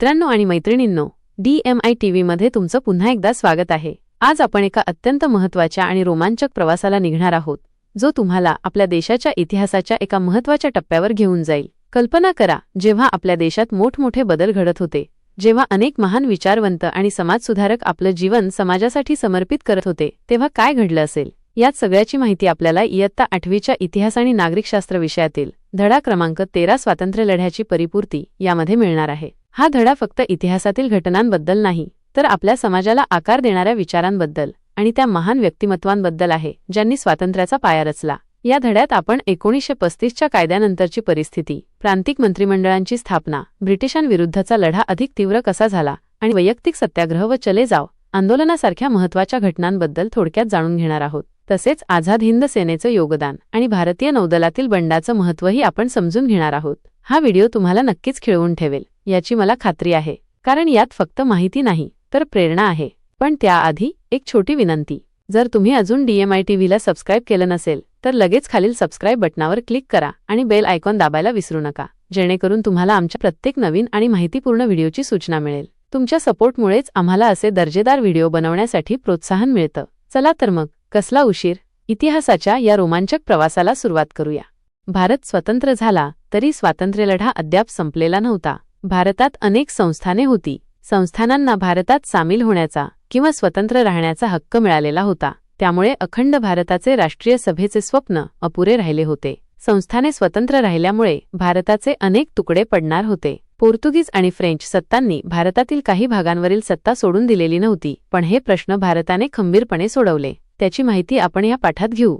मित्रांनो आणि मैत्रिणींनो डीएमआय टीव्हीमध्ये तुमचं पुन्हा एकदा स्वागत आहे. आज आपण एका अत्यंत महत्त्वाच्या आणि रोमांचक प्रवासाला निघणार आहोत जो तुम्हाला आपल्या देशाच्या इतिहासाच्या एका महत्त्वाच्या टप्प्यावर घेऊन जाईल. कल्पना करा जेव्हा आपल्या देशात मोठमोठे बदल घडत होते जेव्हा अनेक महान विचारवंत आणि समाजसुधारक आपलं जीवन समाजासाठी समर्पित करत होते तेव्हा काय घडलं असेल? यात सगळ्याची माहिती आपल्याला इयत्ता आठवीच्या इतिहास आणि नागरिकशास्त्र विषयातील धडा क्रमांक तेरा स्वातंत्र्य लढ्याची परिपूर्ती यामध्ये मिळणार आहे. हा धडा फक्त इतिहासातील घटनांबद्दल नाही तर आपल्या समाजाला आकार देणाऱ्या विचारांबद्दल आणि त्या महान व्यक्तिमत्वांबद्दल आहे ज्यांनी स्वातंत्र्याचा पाया रचला. या धड्यात आपण एकोणीसशे पस्तीसच्या कायद्यानंतरची परिस्थिती प्रांतिक मंत्रिमंडळांची स्थापना ब्रिटिशांविरुद्धचा लढा अधिक तीव्र कसा झाला आणि वैयक्तिक सत्याग्रह व चले जाव आंदोलनासारख्या महत्त्वाच्या घटनांबद्दल थोडक्यात जाणून घेणार आहोत. तसेच आझाद हिंद सेनेचं योगदान आणि भारतीय नौदलातील बंडाचं महत्त्वही आपण समजून घेणार आहोत. हा व्हिडिओ तुम्हाला नक्कीच खिळवून ठेवेल याची मला खात्री आहे. कारण यात फक्त माहिती नाही तर प्रेरणा आहे. पण त्याआधी एक छोटी विनंती. जर तुम्ही अजून डीएमआय टीव्हीला सबस्क्राईब केलं नसेल तर लगेच खालील सबस्क्राईब बटनावर क्लिक करा आणि बेल आयकॉन दाबायला विसरू नका. जेणेकरून तुम्हाला आमच्या प्रत्येक नवीन आणि माहितीपूर्ण व्हिडिओची सूचना मिळेल. तुमच्या सपोर्टमुळेच आम्हाला असे दर्जेदार व्हिडिओ बनवण्यासाठी प्रोत्साहन मिळतं. चला तर मग कसला उशीर? इतिहासाच्या या रोमांचक प्रवासाला सुरुवात करूया. भारत स्वतंत्र झाला तरी स्वातंत्र्यलढा अद्याप संपलेला नव्हता. भारतात अनेक संस्थाने होती. संस्थानांना भारतात सामील होण्याचा किंवा स्वतंत्र राहण्याचा हक्क मिळालेला होता. त्यामुळे अखंड भारताचे राष्ट्रीय सभेचे स्वप्न अपुरे राहिले होते. संस्थाने स्वतंत्र राहिल्यामुळे भारताचे अनेक तुकडे पडणार होते. पोर्तुगीज आणि फ्रेंच सत्तांनी भारतातील काही भागांवरील सत्ता सोडून दिलेली नव्हती पण हे प्रश्न भारताने खंबीरपणे सोडवले. त्याची माहिती आपण या पाठात घेऊ.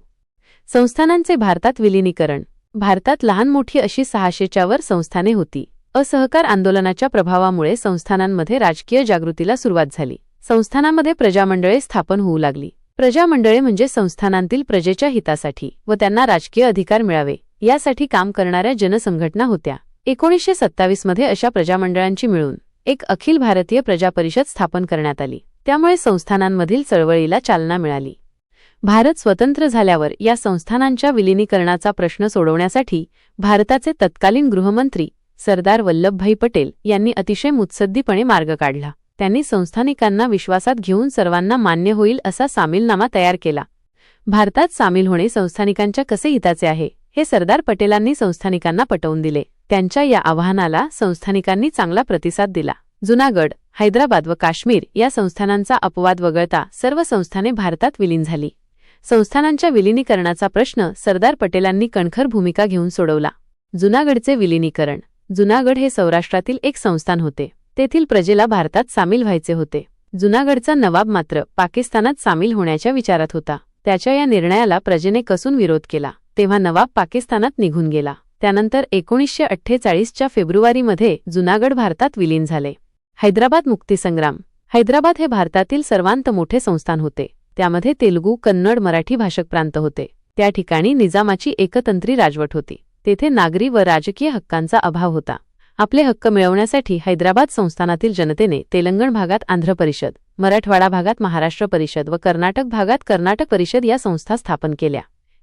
संस्थानांचे भारतात विलिनीकरण. भारतात लहान मोठी अशी सहाशेच्या वर संस्थाने होती. असहकार आंदोलनाच्या प्रभावामुळे संस्थानांमध्ये राजकीय जागृतीला सुरुवात झाली. संस्थानामध्ये प्रजामंडळे स्थापन होऊ लागली. प्रजामंडळे म्हणजे संस्थानांतील प्रजेच्या हितासाठी व त्यांना राजकीय अधिकार मिळावे यासाठी काम करणाऱ्या जनसंघटना होत्या. एकोणीसशे सत्तावीसमध्ये अशा प्रजामंडळांची मिळून एक अखिल भारतीय प्रजा परिषद स्थापन करण्यात आली. त्यामुळे संस्थानांमधील चळवळीला चालना मिळाली. भारत स्वतंत्र झाल्यावर या संस्थानांच्या विलिनीकरणाचा प्रश्न सोडवण्यासाठी भारताचे तत्कालीन गृहमंत्री सरदार वल्लभभाई पटेल यांनी अतिशय मुत्सद्दीपणे मार्ग काढला. त्यांनी संस्थानिकांना विश्वासात घेऊन सर्वांना मान्य होईल असा सामीलनामा तयार केला. भारतात सामील होणे संस्थानिकांच्या कसे हिताचे आहे हे सरदार पटेलांनी संस्थानिकांना पटवून दिले. त्यांच्या या आवाहनाला संस्थानिकांनी चांगला प्रतिसाद दिला. जुनागड हैदराबाद व काश्मीर या संस्थानांचा अपवाद वगळता सर्व संस्थाने भारतात विलीन झाली. संस्थानांच्या विलिनीकरणाचा प्रश्न सरदार पटेलांनी कणखर भूमिका घेऊन सोडवला. जुनागडचे विलिनीकरण. जुनागड हे सौराष्ट्रातील एक संस्थान होते. तेथील प्रजेला भारतात सामील व्हायचे होते. जुनागडचा नवाब मात्र पाकिस्तानात सामील होण्याच्या विचारात होता. त्याच्या या निर्णयाला प्रजेने कसून विरोध केला. तेव्हा नवाब पाकिस्तानात निघून गेला. त्यानंतर एकोणीसशे अठ्ठेचाळीसच्या फेब्रुवारीमध्ये जुनागड भारतात विलीन झाले. हैदराबाद मुक्तीसंग्राम. हैदराबाद हे भारतातील सर्वांत मोठे संस्थान होते. त्यामध्ये तेलुगू कन्नड मराठी भाषक प्रांत होते. त्या ठिकाणी निजामाची एकतंत्री राजवट होती. तेथे नागरी व राजकीय हक्कांचा अभाव होता. आपले हक्क मिळवण्यासाठी हैदराबाद संस्थानातील जनतेने तेलंगण भागात आंध्र परिषद मराठवाडा भागात महाराष्ट्र परिषद व कर्नाटक भागात कर्नाटक परिषद या संस्था स्थापन केल्या.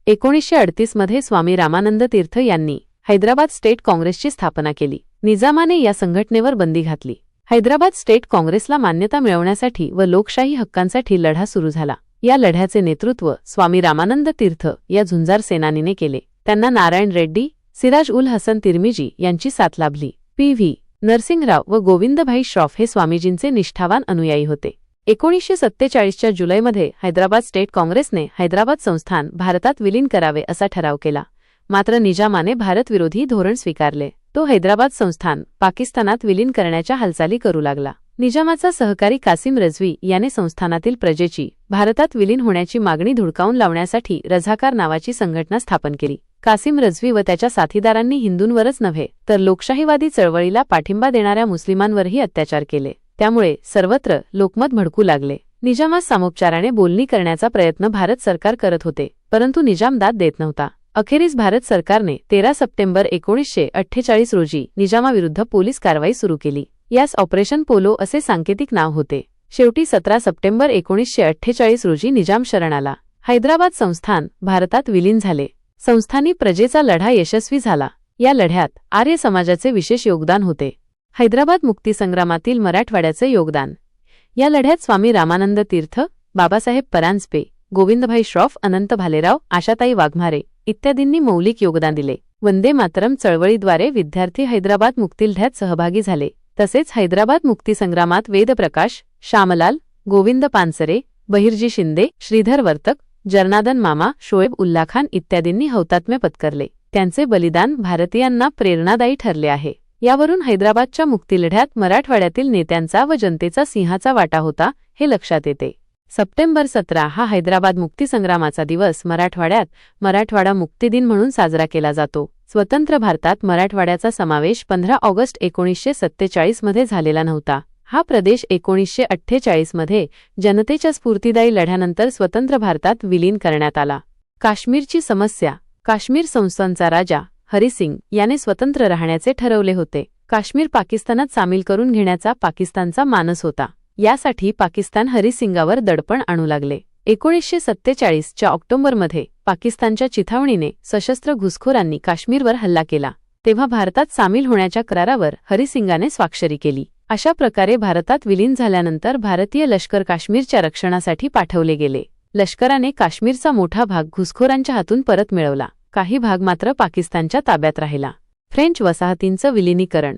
एकोणीसशे अडतीसमध्ये स्वामी रामानंद तीर्थ यांनी हैदराबाद स्टेट काँग्रेसची स्थापना केली. निजामाने या संघटनेवर बंदी घातली. हैदराबाद स्टेट काँग्रेसला मान्यता मिळवण्यासाठी व लोकशाही हक्कांसाठी लढा सुरू झाला. या लढ्याचे नेतृत्व स्वामी रामानंद तीर्थ या झुंजार सेनानीने केले. त्यांना नारायण रेड्डी सिराज उल हसन तिरमिजी यांची साथ लाभली. पी. व्ही. नरसिंगराव व गोविंदभाई श्रॉफ हे स्वामीजींचे निष्ठावान अनुयायी होते. एकोणीसशे सत्तेचाळीसच्या जुलैमध्ये हैदराबाद स्टेट काँग्रेसने हैदराबाद संस्थान भारतात विलीन करावे असा ठराव केला. मात्र निजामाने भारतविरोधी धोरण स्वीकारले. तो हैदराबाद संस्थान पाकिस्तानात विलीन करण्याच्या हालचाली करू लागला. निजामाचा सहकारी कासिम रजवी याने संस्थानातील प्रजेची भारतात विलीन होण्याची मागणी धुडकावून लावण्यासाठी रझाकार नावाची संघटना स्थापन केली. कासिम रझवी व त्याच्या साथीदारांनी हिंदूंवरच नव्हे तर लोकशाहीवादी चळवळीला पाठिंबा देणाऱ्या मुस्लिमांवरही अत्याचार केले. त्यामुळे सर्वत्र लोकमत भडकू लागले. निजामास सामोपचाराने बोलणी करण्याचा प्रयत्न भारत सरकार करत होते परंतु निजाम दाद देत नव्हता. अखेरीस भारत सरकारने तेरा सप्टेंबर एकोणीसशे अठ्ठेचाळीस रोजी निजामाविरुद्ध पोलीस कारवाई सुरू केली. यास ऑपरेशन पोलो असे सांकेतिक नाव होते. शेवटी सतरा सप्टेंबर एकोणीसशे अठ्ठेचाळीस रोजी निजाम शरण आला. हैदराबाद संस्थान भारतात विलीन झाले. संस्थानी प्रजेचा लढा यशस्वी झाला. या लढ्यात आर्य समाजाचे विशेष योगदान होते. हैदराबाद मुक्तीसंग्रामातील मराठवाड्याचे योगदान. या लढ्यात स्वामी रामानंद तीर्थ बाबासाहेब परांजपे गोविंदभाई श्रॉफ अनंत भालेराव आशाताई वाघमारे इत्यादींनी मौलिक योगदान दिले. वंदे मातरम चळवळीद्वारे विद्यार्थी हैदराबाद मुक्तिलढ्यात सहभागी झाले. तसेच हैदराबाद मुक्तीसंग्रामात वेदप्रकाश श्यामलाल गोविंद पानसरे बहिर्जी शिंदे श्रीधर वर्तक जर्नादन मामा शोएब उल्लाखान इत्यादींनी हौतात्म्य पत्करले. त्यांचे बलिदान भारतीयांना प्रेरणादायी ठरले आहे. यावरून हैदराबादच्या मुक्तीलढ्यात मराठवाड्यातील नेत्यांचा व जनतेचा सिंहाचा वाटा होता हे लक्षात येते. सप्टेंबर सतरा हा हैदराबाद मुक्तीसंग्रामाचा दिवस मराठवाड्यात मराठवाडा मुक्तिदिन म्हणून साजरा केला जातो. स्वतंत्र भारतात मराठवाड्याचा समावेश पंधरा ऑगस्ट एकोणीसशे सत्तेचाळीसमध्ये झालेला नव्हता. हा प्रदेश एकोणीसशे अठ्ठेचाळीसमध्ये जनतेच्या स्फूर्तिदायी लढ्यानंतर स्वतंत्र भारतात विलीन करण्यात आला. काश्मीरची समस्या काश्मीर संस्थांचा राजा हरिसिंग याने स्वतंत्र राहण्याचे ठरवले होते. काश्मीर पाकिस्तानात सामील करून घेण्याचा पाकिस्तानचा मानस होता. यासाठी पाकिस्तान हरिसिंगावर दडपण आणू लागले. एकोणीसशे सत्तेचाळीसच्या ऑक्टोबरमध्ये पाकिस्तानच्या चिथावणीने सशस्त्र घुसखोरांनी काश्मीरवर हल्ला केला. तेव्हा भारतात सामील होण्याच्या करारावर हरिसिंगाने स्वाक्षरी केली. अशा प्रकारे भारतात विलीन झाल्यानंतर भारतीय लष्कर काश्मीरच्या रक्षणासाठी पाठवले गेले. लष्कराने काश्मीरचा मोठा भाग घुसखोरांच्या हातून परत मिळवला. काही भाग मात्र पाकिस्तानच्या ताब्यात राहिला. फ्रेंच वसाहतींचं विलिनीकरण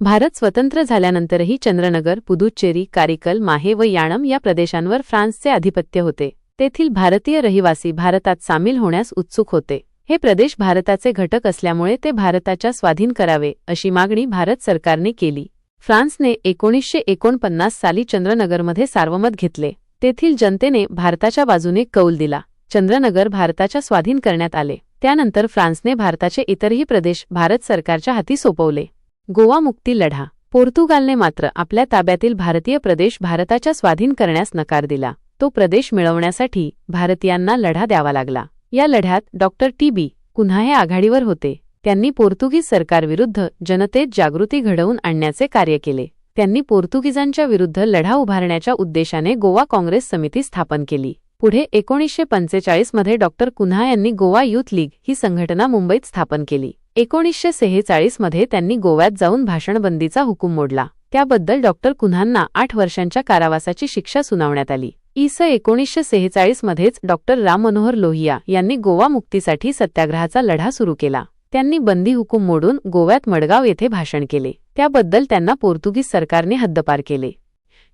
भारत स्वतंत्र झाल्यानंतरही चंद्रनगर पुदुच्चेरी कारिकल माहे व याणम या प्रदेशांवर फ्रान्सचे आधिपत्य होते. तेथील भारतीय रहिवासी भारतात सामील होण्यास उत्सुक होते. हे प्रदेश भारताचे घटक असल्यामुळे ते भारताच्या स्वाधीन करावे अशी मागणी भारत सरकारने केली. फ्रान्सने एकोणीसशे एकोणपन्नास साली चंद्रनगरमध्ये सार्वमत घेतले. तेथील जनतेने भारताच्या बाजूने कौल दिला. चंद्रनगर भारताच्या स्वाधीन करण्यात आले. त्यानंतर फ्रान्सने भारताचे इतरही प्रदेश भारत सरकारच्या हाती सोपवले. गोवा मुक्ती लढा. पोर्तुगालने मात्र आपल्या ताब्यातील भारतीय प्रदेश भारताच्या स्वाधीन करण्यास नकार दिला. तो प्रदेश मिळवण्यासाठी भारतीयांना लढा द्यावा लागला. या लढ्यात डॉक्टर टी. बी. कुन्हा हे आघाडीवर होते. त्यांनी पोर्तुगीज सरकारविरुद्ध जनतेत जागृती घडवून आणण्याचे कार्य केले. त्यांनी पोर्तुगीजांच्या विरुद्ध लढा उभारण्याच्या उद्देशाने गोवा काँग्रेस समिती स्थापन केली. पुढे एकोणीसशे पंचेचाळीसमध्ये डॉक्टर कुन्हा यांनी गोवा यूथ लीग ही संघटना मुंबईत स्थापन केली. एकोणीसशे सेहेचाळीसमध्ये त्यांनी गोव्यात जाऊन भाषणबंदीचा हुकूम मोडला. त्याबद्दल डॉक्टर कुन्हांना आठ वर्षांच्या कारावासाची शिक्षा सुनावण्यात आली. इस एकोणीसशे सेहेचाळीसमध्येच डॉक्टर राम मनोहर लोहिया यांनी गोवा मुक्तीसाठी सत्याग्रहाचा लढा सुरू केला. त्यांनी बंदी हुकूम मोडून गोव्यात मडगाव येथे भाषण केले. त्याबद्दल त्यांना पोर्तुगीज सरकारने हद्दपार केले.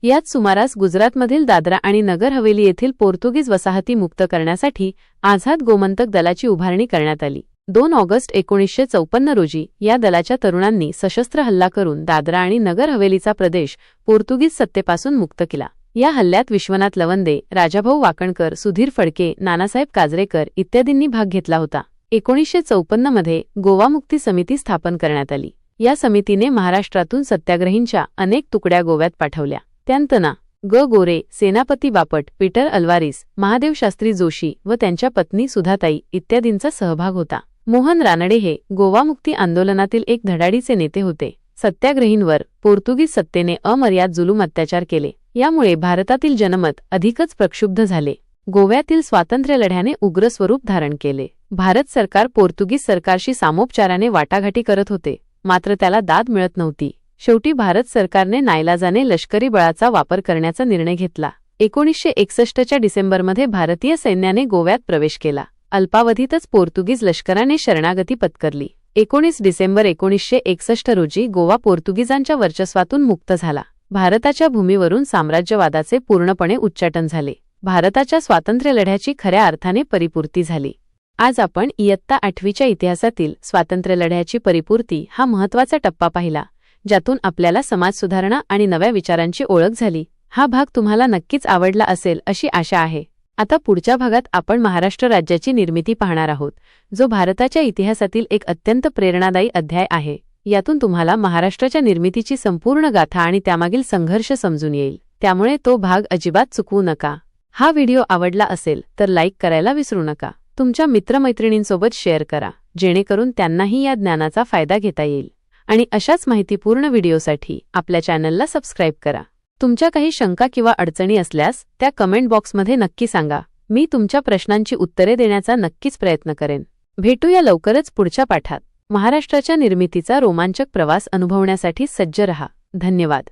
याच सुमारास गुजरातमधील दादरा आणि नगर हवेली येथील पोर्तुगीज वसाहती मुक्त करण्यासाठी आझाद गोमंतक दलाची उभारणी करण्यात आली. दोन ऑगस्ट एकोणीसशे चौपन्न रोजी या दलाच्या तरुणांनी सशस्त्र हल्ला करून दादरा आणि नगर हवेलीचा प्रदेश पोर्तुगीज सत्तेपासून मुक्त केला. या हल्ल्यात विश्वनाथ लवंदे राजाभाऊ वाकणकर सुधीर फडके नानासाहेब काजरेकर इत्यादींनी भाग घेतला होता. एकोणीसशे चौपन्नमध्ये गोवा मुक्ती समिती स्थापन करण्यात आली. या समितीने महाराष्ट्रातून सत्याग्रहींच्या अनेक तुकड्या गोव्यात पाठवल्या. त्यांतना ग. गोरे सेनापती बापट पीटर अल्वारिस महादेव शास्त्री जोशी व त्यांच्या पत्नी सुधाताई इत्यादींचा सहभाग होता. मोहन रानडे हे गोवा मुक्ती आंदोलनातील एक धडाडीचे नेते होते. सत्याग्रहींवर पोर्तुगीज सत्तेने अमर्याद जुलूम अत्याचार केले. यामुळे भारतातील जनमत अधिकच प्रक्षुब्ध झाले. गोव्यातील स्वातंत्र्य लढ्याने उग्र स्वरूप धारण केले. भारत सरकार पोर्तुगीज सरकारशी सामोपचाराने वाटाघाटी करत होते. मात्र त्याला दाद मिळत नव्हती. शेवटी भारत सरकारने नायलाजाने लष्करी बळाचा वापर करण्याचा निर्णय घेतला. एकोणीसशे एकसष्टच्या डिसेंबरमध्ये भारतीय सैन्याने गोव्यात प्रवेश केला. अल्पावधीतच पोर्तुगीज लष्कराने शरणागती पत्करली. एकोणीस डिसेंबर एकोणीसशे एकसष्ट रोजी गोवा पोर्तुगीजांच्या वर्चस्वातून मुक्त झाला. भारताच्या भूमीवरून साम्राज्यवादाचे पूर्णपणे उच्चाटन झाले. भारताच्या स्वातंत्र्यलढ्याची खऱ्या अर्थाने परिपूर्ती झाली. आज आपण इयत्ता आठवीच्या इतिहासातील स्वातंत्र्यलढ्याची परिपूर्ती हा महत्त्वाचा टप्पा पाहिला ज्यातून आपल्याला समाज सुधारणा आणि नव्या विचारांची ओळख झाली. हा भाग तुम्हाला नक्कीच आवडला असेल अशी आशा आहे. आता पुढच्या भागात आपण महाराष्ट्र राज्याची निर्मिती पाहणार आहोत जो भारताच्या इतिहासातील एक अत्यंत प्रेरणादायी अध्याय आहे. यातून तुम्हाला महाराष्ट्राच्या निर्मितीची संपूर्ण गाथा आणि त्यामागील संघर्ष समजून येईल. त्यामुळे तो भाग अजिबात चुकवू नका. हा व्हिडिओ आवडला असेल तर लाईक करायला विसरू नका. तुमच्या मित्रमैत्रिणींसोबत शेअर करा जेणेकरून त्यांनाही या ज्ञानाचा फायदा घेता येईल. आणि अशाच माहितीपूर्ण व्हिडिओसाठी आपल्या चॅनलला सबस्क्राईब करा. तुमच्या काही शंका किंवा अडचणी असल्यास त्या कमेंट बॉक्समध्ये नक्की सांगा. मी तुमच्या प्रश्नांची उत्तरे देण्याचा नक्कीच प्रयत्न करेन. भेटूया लवकरच पुढच्या पाठात. महाराष्ट्राच्या निर्मितीचा रोमांचक प्रवास अनुभवण्यासाठी सज्ज रहा. धन्यवाद.